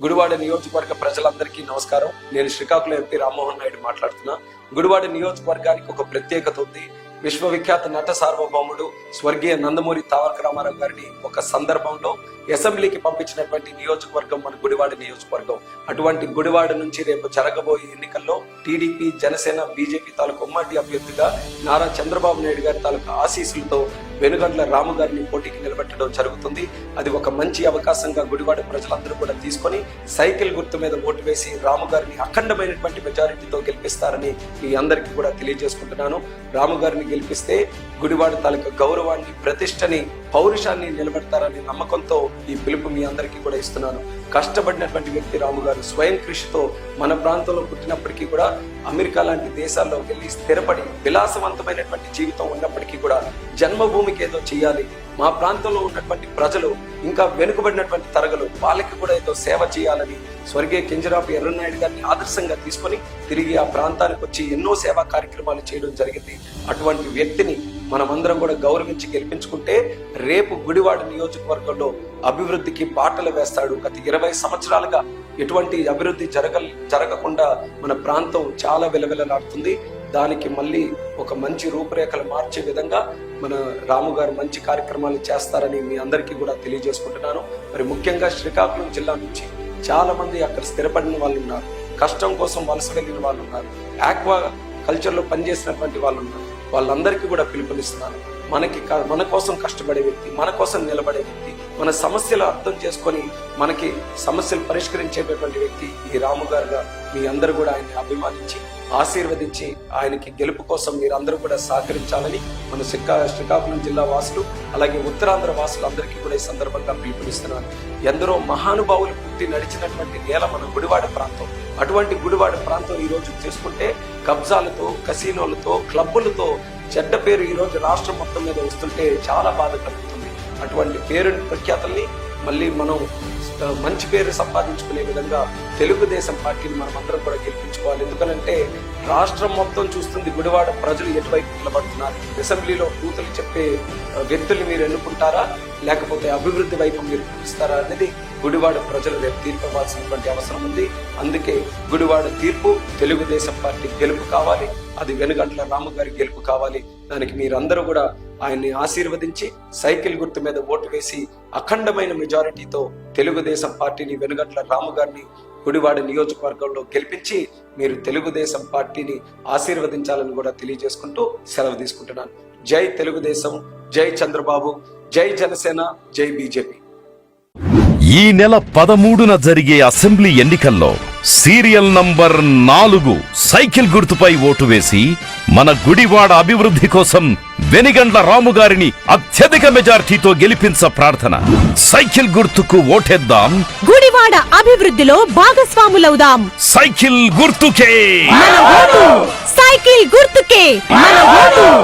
గుడివాడ నియోజకవర్గ ప్రజలందరికీ నమస్కారం. నేను శ్రీకాకుళం ఎంపీ రామ్మోహన్ నాయుడు మాట్లాడుతున్నా. గుడివాడ నియోజకవర్గానికి ఒక ప్రత్యేకత ఉంది. విశ్వవిఖ్యాత నట సార్వభౌముడు స్వర్గీయ నందమూరి తారక రామారావు గారిని ఒక సందర్భంలో అసెంబ్లీకి పంపించినటువంటి నియోజకవర్గం మన గుడివాడ నియోజకవర్గం. అటువంటి గుడివాడ నుంచి రేపు జరగబోయే ఎన్నికల్లో టీడీపీ జనసేన బీజేపీ తాలూకు ఉమ్మడి అభ్యర్థిగా నారా చంద్రబాబు నాయుడు గారి తాలూకు ఆశీస్సులతో వెనుగండ్ల రాము గారిని పోటీకి నిలబెట్టడం జరుగుతుంది. అది ఒక మంచి అవకాశంగా గుడివాడ ప్రజలందరూ కూడా తీసుకొని సైకిల్ గుర్తు మీద ఓటు వేసి రాము గారిని అఖండమైనటువంటి మెజారిటీతో గెలిపిస్తారని మీ అందరికీ కూడా తెలియజేసుకుంటున్నాను. రాము గారిని గెలిపిస్తే గుడివాడ తాలూకా గౌరవాన్ని ప్రతిష్టని పౌరుషాన్ని నిలబెడతారనే నమ్మకంతో ఈ పిలుపు మీ అందరికీ కూడా ఇస్తున్నాను. కష్టపడినటువంటి వ్యక్తి రాము గారు స్వయం కృషితో మన ప్రాంతంలో పుట్టినప్పటికీ కూడా అమెరికా లాంటి దేశాల్లో వెళ్ళి స్థిరపడి విలాసవంతమైనటువంటి జీవితం ఉన్నప్పటికీ కూడా జన్మభూమి భూమికి ఏదో చేయాలి మా ప్రాంతంలో ఉన్నటువంటి ప్రజలు ఇంకా వెనుకబడినటువంటి తరగలు వాళ్ళకి కూడా ఏదో సేవ చేయాలని స్వర్గీయ కింజరాపు ఎర్రనాయుడు గారిని ఆదర్శంగా తీసుకొని తిరిగి ఆ ప్రాంతానికి వచ్చి ఎన్నో సేవా కార్యక్రమాలు చేయడం జరిగింది. అటువంటి వ్యక్తిని మనమందరం కూడా గౌరవించి గెలిపించుకుంటే రేపు గుడివాడ నియోజకవర్గంలో అభివృద్ధికి బాటలు వేస్తాడు. గత ఇరవై సంవత్సరాలుగా ఎటువంటి అభివృద్ధి జరగ జరగకుండా మన ప్రాంతం చాలా విలవిలలాడుతుంది. దానికి మళ్ళీ ఒక మంచి రూపురేఖలు మార్చే విధంగా మన రాము గారు మంచి కార్యక్రమాలు చేస్తారని మీ అందరికీ కూడా తెలియజేసుకుంటున్నాను. మరి ముఖ్యంగా శ్రీకాకుళం జిల్లా నుంచి చాలా మంది అక్కడ స్థిరపడిన వాళ్ళు ఉన్నారు. కష్టం కోసం వలస వెళ్ళిన వాళ్ళు ఉన్నారు. ఆక్వా కల్చర్లో పనిచేసినటువంటి వాళ్ళు ఉన్నారు. వాళ్ళందరికీ కూడా పిలుపునిస్తున్నాను. మనకి క- మన కోసం కష్టపడే వ్యక్తి మన కోసం నిలబడే వ్యక్తి మన సమస్యలు అర్థం చేసుకొని మనకి సమస్యలు పరిష్కరించేటటువంటి వ్యక్తి ఈ రాము గారుగా మీ అందరూ కూడా ఆయన్ని అభిమానించి ఆశీర్వదించి ఆయనకి గెలుపు కోసం మీరందరూ కూడా సహకరించాలని మన శ్రీకా శ్రీకాకుళం జిల్లా వాసులు అలాగే ఉత్తరాంధ్ర వాసులు అందరికీ కూడా ఈ సందర్భంగా పిలుపునిస్తున్నాను ఎందరో మహానుభావులు పుట్టి నడిచినటువంటి నేల మన గుడివాడ ప్రాంతం. అటువంటి గుడివాడ ప్రాంతం ఈరోజు చేసుకుంటే కబ్జాలతో కసీనోలతో క్లబ్బులతో చెడ్డ పేరు ఈరోజు రాష్ట్రం మొత్తం మీద వస్తుంటే చాలా బాధ కలుగుతుంది. అటువంటి పేరు ప్రఖ్యాతల్ని మళ్ళీ మనం మంచి పేరు సంపాదించుకునే విధంగా తెలుగుదేశం పార్టీని మనం అందరం కూడా గెలిపించుకోవాలి. ఎందుకనంటే రాష్ట్రం మొత్తం చూస్తుంది గుడివాడ ప్రజలు ఎటువైపు నిలబడుతున్నారు. అసెంబ్లీలో కూతులు చెప్పే వ్యక్తులు మీరు ఎన్నుకుంటారా? లేకపోతే అభివృద్ధి వైపు మీరు పిలుస్తారా అనేది గుడివాడ ప్రజలు రేపు తీర్పు ఇవ్వాల్సినటువంటి అవసరం ఉంది. అందుకే గుడివాడ తీర్పు తెలుగుదేశం పార్టీ గెలుపు కావాలి. అది వెనుగంట్ల రాము గారి గెలుపు కావాలి. దానికి మీరందరూ కూడా ఆయన్ని ఆశీర్వదించి సైకిల్ గుర్తు మీద ఓటు వేసి అఖండమైన మెజారిటీతో తెలుగుదేశం పార్టీని వెనుగట్ల రాము గారిని గుడివాడ నియోజకవర్గంలో గెలిపించి మీరు తెలుగుదేశం పార్టీని ఆశీర్వదించాలని కూడా తెలియజేసుకుంటూ సెలవు తీసుకుంటున్నాను. జై తెలుగుదేశం జై చంద్రబాబు జై జనసేన జై బీజేపీ. ఈ నెల పదమూడున జరిగే అసెంబ్లీ ఎన్నికల్లో సీరియల్ నంబర్ నాలుగు సైకిల్ గుర్తుపై ఓటు వేసి మన గుడివాడ అభివృద్ధి కోసం వెనిగండ్ల రాము గారిని అత్యధిక మెజార్టీతో గెలిపించ ప్రార్థన. సైకిల్ గుర్తుకు ఓటేద్దాం. గుడివాడ అభివృద్ధిలో భాగస్వాములవుదాం. సైకిల్ గుర్తుకే. మన ఓటు. సైకిల్ గుర్తుకే. మన ఓటు.